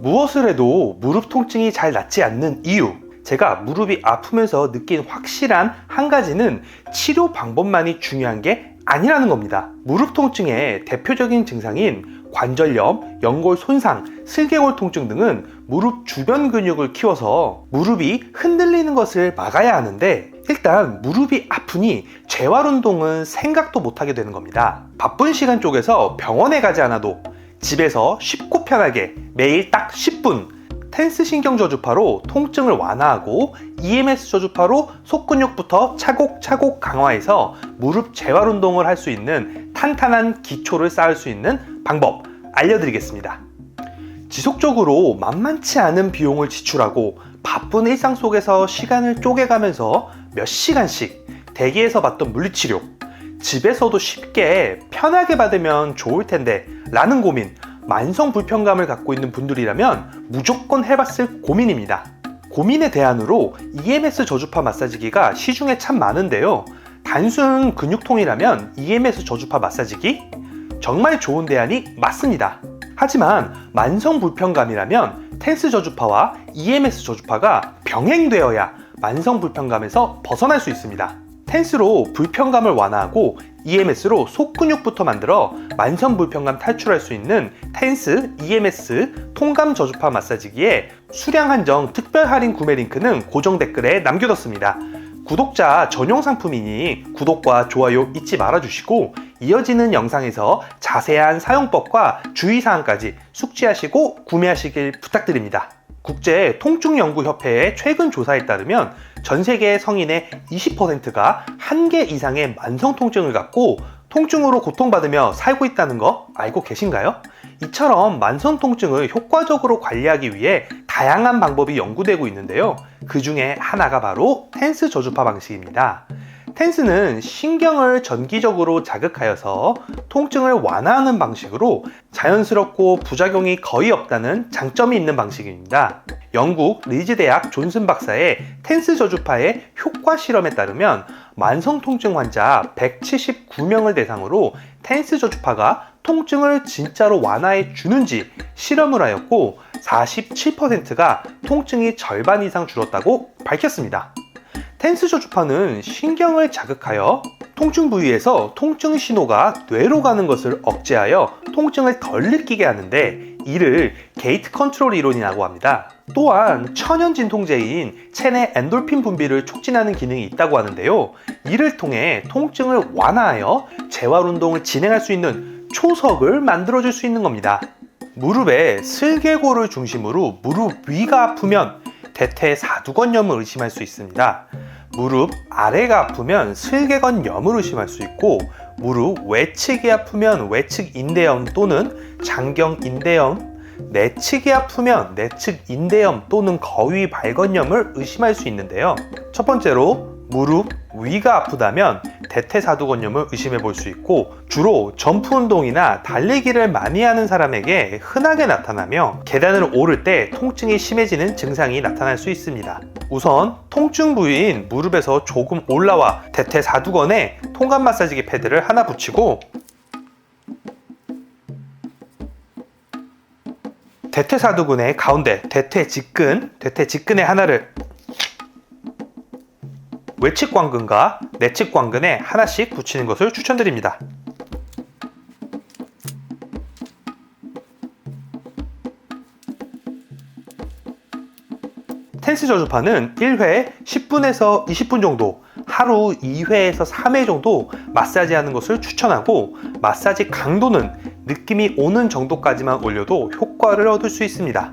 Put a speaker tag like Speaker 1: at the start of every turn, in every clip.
Speaker 1: 무엇을 해도 무릎 통증이 잘 낫지 않는 이유. 제가 무릎이 아프면서 느낀 확실한 한 가지는 치료 방법만이 중요한 게 아니라는 겁니다. 무릎 통증의 대표적인 증상인 관절염, 연골 손상, 슬개골 통증 등은 무릎 주변 근육을 키워서 무릎이 흔들리는 것을 막아야 하는데 일단 무릎이 아프니 재활 운동은 생각도 못하게 되는 겁니다. 바쁜 시간 쪽에서 병원에 가지 않아도 집에서 쉽고 편하게 매일 딱 10분 텐스 신경 저주파로 통증을 완화하고 EMS 저주파로 속근육부터 차곡차곡 강화해서 무릎 재활 운동을 할 수 있는 탄탄한 기초를 쌓을 수 있는 방법 알려드리겠습니다. 지속적으로 만만치 않은 비용을 지출하고 바쁜 일상 속에서 시간을 쪼개가면서 몇 시간씩 대기에서 받던 물리치료 집에서도 쉽게 편하게 받으면 좋을 텐데 라는 고민 만성 불편감을 갖고 있는 분들이라면 무조건 해봤을 고민입니다. 고민의 대안으로 EMS 저주파 마사지기가 시중에 참 많은데요. 단순 근육통이라면 EMS 저주파 마사지기 정말 좋은 대안이 맞습니다. 하지만 만성 불편감이라면 텐스 저주파와 EMS 저주파가 병행되어야 만성 불편감에서 벗어날 수 있습니다. 텐스로 불편감을 완화하고 EMS로 속근육부터 만들어 만성 불편감 탈출할 수 있는 텐스 EMS 통감 저주파 마사지기의 수량 한정 특별 할인 구매 링크는 고정 댓글에 남겨뒀습니다. 구독자 전용 상품이니 구독과 좋아요 잊지 말아주시고 이어지는 영상에서 자세한 사용법과 주의사항까지 숙지하시고 구매하시길 부탁드립니다. 국제 통증연구협회의 최근 조사에 따르면 전 세계 성인의 20%가 한 개 이상의 만성 통증을 갖고 통증으로 고통받으며 살고 있다는 거 알고 계신가요? 이처럼 만성 통증을 효과적으로 관리하기 위해 다양한 방법이 연구되고 있는데요. 그 중에 하나가 바로 텐스 저주파 방식입니다. 텐스는 신경을 전기적으로 자극하여서 통증을 완화하는 방식으로 자연스럽고 부작용이 거의 없다는 장점이 있는 방식입니다. 영국 리즈 대학 존슨 박사의 텐스 저주파의 효과 실험에 따르면 만성 통증 환자 179명을 대상으로 텐스 저주파가 통증을 진짜로 완화해 주는지 실험을 하였고 47%가 통증이 절반 이상 줄었다고 밝혔습니다. 텐스 저 주파는 신경을 자극하여 통증 부위에서 통증 신호가 뇌로 가는 것을 억제하여 통증을 덜 느끼게 하는데 이를 게이트 컨트롤 이론이라고 합니다. 또한 천연 진통제인 체내 엔돌핀 분비를 촉진하는 기능이 있다고 하는데요. 이를 통해 통증을 완화하여 재활 운동을 진행할 수 있는 초석을 만들어 줄 수 있는 겁니다. 무릎의 슬개골을 중심으로 무릎 위가 아프면 대퇴 사두건염을 의심할 수 있습니다. 무릎 아래가 아프면 슬개건염을 의심할 수 있고 무릎 외측이 아프면 외측 인대염 또는 장경 인대염 내측이 아프면 내측 인대염 또는 거위 발건염을 의심할 수 있는데요. 첫 번째로 무릎 위가 아프다면 대퇴사두건염을 의심해 볼 수 있고 주로 점프 운동이나 달리기를 많이 하는 사람에게 흔하게 나타나며 계단을 오를 때 통증이 심해지는 증상이 나타날 수 있습니다. 우선 통증 부위인 무릎에서 조금 올라와 대퇴사두건에 통감 마사지기 패드를 하나 붙이고 대퇴사두근의 가운데 대퇴 직근, 대퇴 직근의 하나를 외측 광근과 내측 광근에 하나씩 붙이는 것을 추천드립니다. 텐스 저주파는 1회 10분에서 20분 정도, 하루 2회에서 3회 정도 마사지 하는 것을 추천하고 마사지 강도는 느낌이 오는 정도까지만 올려도 효과를 얻을 수 있습니다.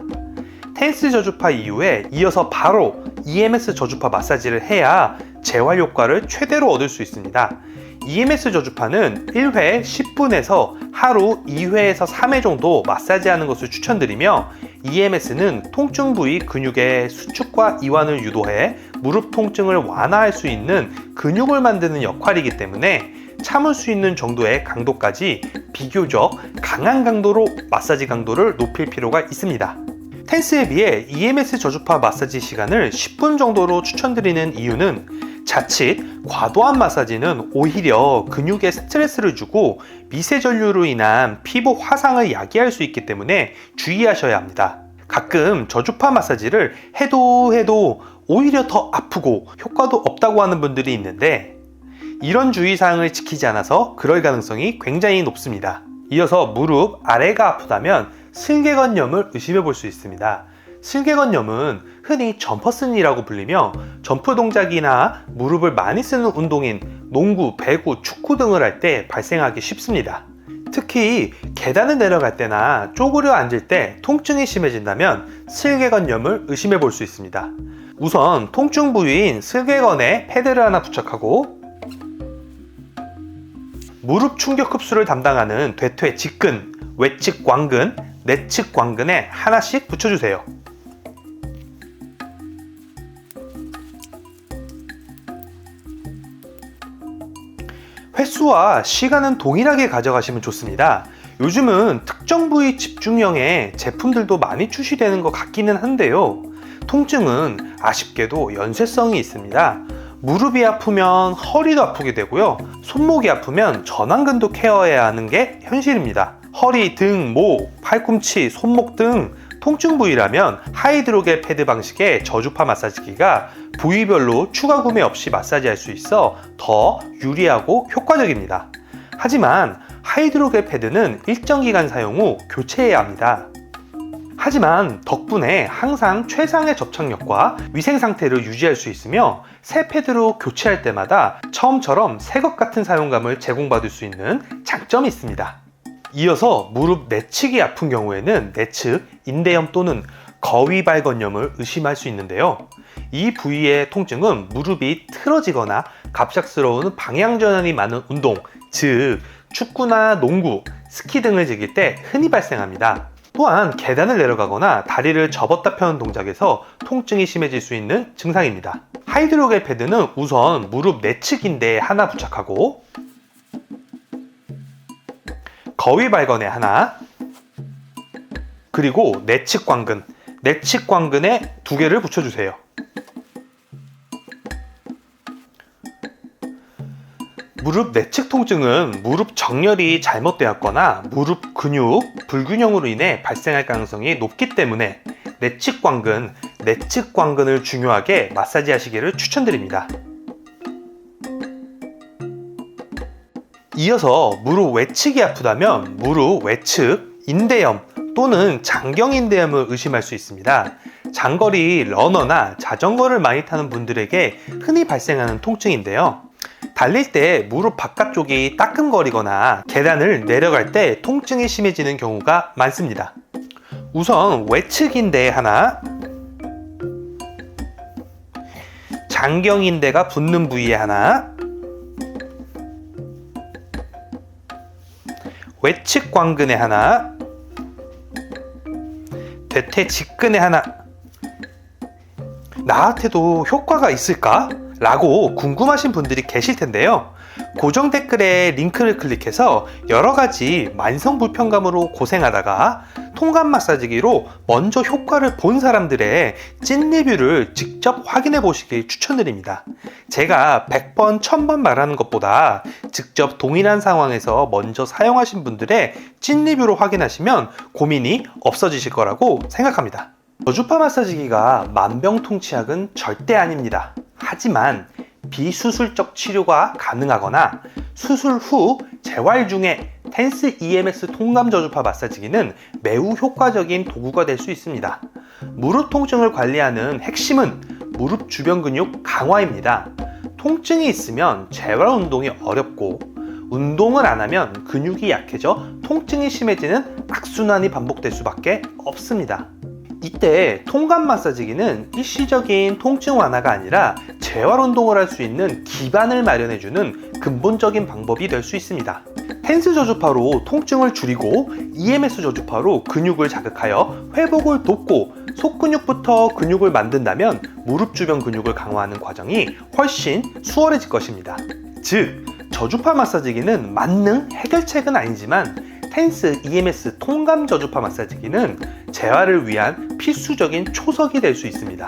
Speaker 1: 텐스 저주파 이후에 이어서 바로 EMS 저주파 마사지를 해야 재활 효과를 최대로 얻을 수 있습니다. EMS 저주파는 1회 10분에서 하루 2회에서 3회 정도 마사지 하는 것을 추천드리며 EMS는 통증 부위 근육의 수축과 이완을 유도해 무릎 통증을 완화할 수 있는 근육을 만드는 역할이기 때문에 참을 수 있는 정도의 강도까지 비교적 강한 강도로 마사지 강도를 높일 필요가 있습니다. 텐스에 비해 EMS 저주파 마사지 시간을 10분 정도로 추천드리는 이유는 자칫 과도한 마사지는 오히려 근육에 스트레스를 주고 미세 전류로 인한 피부 화상을 야기할 수 있기 때문에 주의하셔야 합니다. 가끔 저주파 마사지를 해도 해도 오히려 더 아프고 효과도 없다고 하는 분들이 있는데 이런 주의사항을 지키지 않아서 그럴 가능성이 굉장히 높습니다. 이어서 무릎 아래가 아프다면 슬개건염을 의심해 볼 수 있습니다. 슬개건염은 흔히 점퍼슨이라고 불리며 점프 동작이나 무릎을 많이 쓰는 운동인 농구, 배구, 축구 등을 할 때 발생하기 쉽습니다. 특히 계단을 내려갈 때나 쪼그려 앉을 때 통증이 심해진다면 슬개건염을 의심해 볼 수 있습니다. 우선 통증 부위인 슬개건에 패드를 하나 부착하고 무릎 충격 흡수를 담당하는 대퇴 직근, 외측 광근, 내측 광근에 하나씩 붙여주세요. 횟수와 시간은 동일하게 가져가시면 좋습니다. 요즘은 특정 부위 집중형의 제품들도 많이 출시되는 것 같기는 한데요. 통증은 아쉽게도 연쇄성이 있습니다. 무릎이 아프면 허리도 아프게 되고요. 손목이 아프면 전완근도 케어해야 하는 게 현실입니다. 허리, 등, 목, 팔꿈치, 손목 등 통증 부위라면 하이드로겔 패드 방식의 저주파 마사지기가 부위별로 추가 구매 없이 마사지할 수 있어 더 유리하고 효과적입니다. 하지만 하이드로겔 패드는 일정 기간 사용 후 교체해야 합니다. 하지만 덕분에 항상 최상의 접착력과 위생 상태를 유지할 수 있으며 새 패드로 교체할 때마다 처음처럼 새 것 같은 사용감을 제공받을 수 있는 장점이 있습니다. 이어서 무릎 내측이 아픈 경우에는 내측 인대염 또는 거위 발건염을 의심할 수 있는데요. 이 부위의 통증은 무릎이 틀어지거나 갑작스러운 방향 전환이 많은 운동, 즉 축구나 농구, 스키 등을 즐길 때 흔히 발생합니다. 또한 계단을 내려가거나 다리를 접었다 펴는 동작에서 통증이 심해질 수 있는 증상입니다. 하이드로겔 패드는 우선 무릎 내측 인대에 하나 부착하고 거위 발건에 하나 그리고 내측 광근 내측 광근에 두 개를 붙여주세요. 무릎 내측 통증은 무릎 정렬이 잘못되었거나 무릎 근육 불균형으로 인해 발생할 가능성이 높기 때문에 내측 광근, 내측 광근을 중요하게 마사지 하시기를 추천드립니다. 이어서 무릎 외측이 아프다면 무릎 외측 인대염 또는 장경인대염을 의심할 수 있습니다. 장거리 러너나 자전거를 많이 타는 분들에게 흔히 발생하는 통증인데요. 달릴 때 무릎 바깥쪽이 따끔거리거나 계단을 내려갈 때 통증이 심해지는 경우가 많습니다. 우선 외측인대 하나, 장경인대가 붙는 부위에 하나, 외측 광근에 하나, 대퇴 직근에 하나. 나한테도 효과가 있을까? 라고 궁금하신 분들이 계실 텐데요. 고정 댓글에 링크를 클릭해서 여러 가지 만성 불편감으로 고생하다가 통감 마사지기로 먼저 효과를 본 사람들의 찐 리뷰를 직접 확인해 보시길 추천드립니다. 제가 100번, 1000번 말하는 것보다 직접 동일한 상황에서 먼저 사용하신 분들의 찐 리뷰로 확인하시면 고민이 없어지실 거라고 생각합니다. 저주파 마사지기가 만병통치약은 절대 아닙니다. 하지만 비수술적 치료가 가능하거나 수술 후 재활 중에 텐스 EMS 통감 저주파 마사지기는 매우 효과적인 도구가 될 수 있습니다. 무릎 통증을 관리하는 핵심은 무릎 주변 근육 강화입니다. 통증이 있으면 재활 운동이 어렵고 운동을 안 하면 근육이 약해져 통증이 심해지는 악순환이 반복될 수밖에 없습니다. 이때 통감 마사지기는 일시적인 통증 완화가 아니라 재활 운동을 할 수 있는 기반을 마련해주는 근본적인 방법이 될 수 있습니다. 텐스 저주파로 통증을 줄이고 EMS 저주파로 근육을 자극하여 회복을 돕고 속근육부터 근육을 만든다면 무릎 주변 근육을 강화하는 과정이 훨씬 수월해질 것입니다. 즉, 저주파 마사지기는 만능 해결책은 아니지만 텐스 EMS 통감 저주파 마사지기는 재활을 위한 필수적인 초석이 될 수 있습니다.